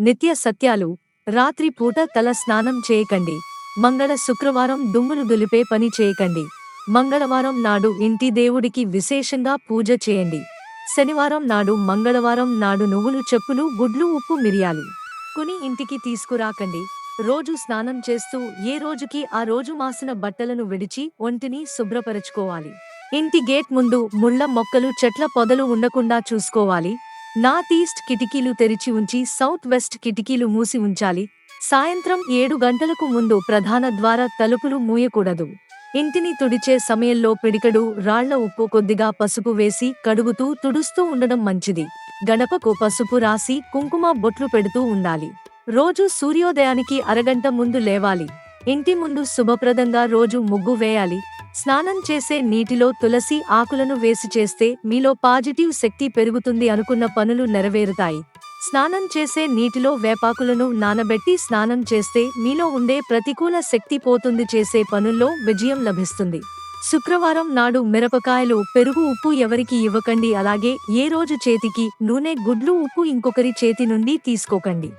నిత్య సత్యాలు. రాత్రి పూట తల స్నానం చేయకండి. మంగళ శుక్రవారం దుమ్ములు దులిపే పని చేయకండి. మంగళవారం నాడు ఇంటి దేవుడికి విశేషంగా పూజ చేయండి. శనివారం నాడు మంగళవారం నాడు నువ్వులు చెప్పులు గుడ్లు ఉప్పు మిరియాలు కొని ఇంటికి తీసుకురాకండి. రోజు స్నానం చేస్తూ ఏ రోజుకి ఆ రోజు మాసిన బట్టలను విడిచి ఒంటిని శుభ్రపరచుకోవాలి. ఇంటి గేట్ ముందు ముళ్ళ మొక్కలు చెట్ల పొదలు ఉండకుండా చూసుకోవాలి. నార్త్ ఈస్ట్ కిటికీలు తెరిచి ఉంచి సౌత్ వెస్ట్ కిటికీలు మూసి ఉంచాలి. సాయంత్రం ఏడు గంటలకు ముందు ప్రధాన ద్వార తలుపులు మూయకూడదు. ఇంటిని తుడిచే సమయంలో పిడికడు రాళ్ళ ఉప్పు కొద్దిగా పసుపు వేసి కడుగుతూ తుడుస్తూ ఉండడం మంచిది. గణపకు పసుపు రాసి కుంకుమ బొట్లు పెడుతూ ఉండాలి. రోజు సూర్యోదయానికి అరగంట ముందు లేవాలి. ఇంటి ముందు శుభప్రదంగా రోజు ముగ్గు వేయాలి. స్నానం చేసే నీటిలో తులసి ఆకులను వేసి చేస్తే మీలో పాజిటివ్ శక్తి పెరుగుతుంది అనుకున్న పనులు నెరవేరుతాయి. స్నానం చేసే నీటిలో వేపాకులను నానబెట్టి స్నానం చేస్తే మీలో ఉండే ప్రతికూల శక్తి పోతుంది చేసే పనుల్లో విజయం లభిస్తుంది. శుక్రవారం నాడు మిరపకాయలు పెరుగు ఉప్పు ఎవరికి ఇవ్వకండి అలాగే ఏ రోజు చేతికి నూనె గుడ్లు ఉప్పు ఇంకొకరి చేతి నుండి తీసుకోకండి.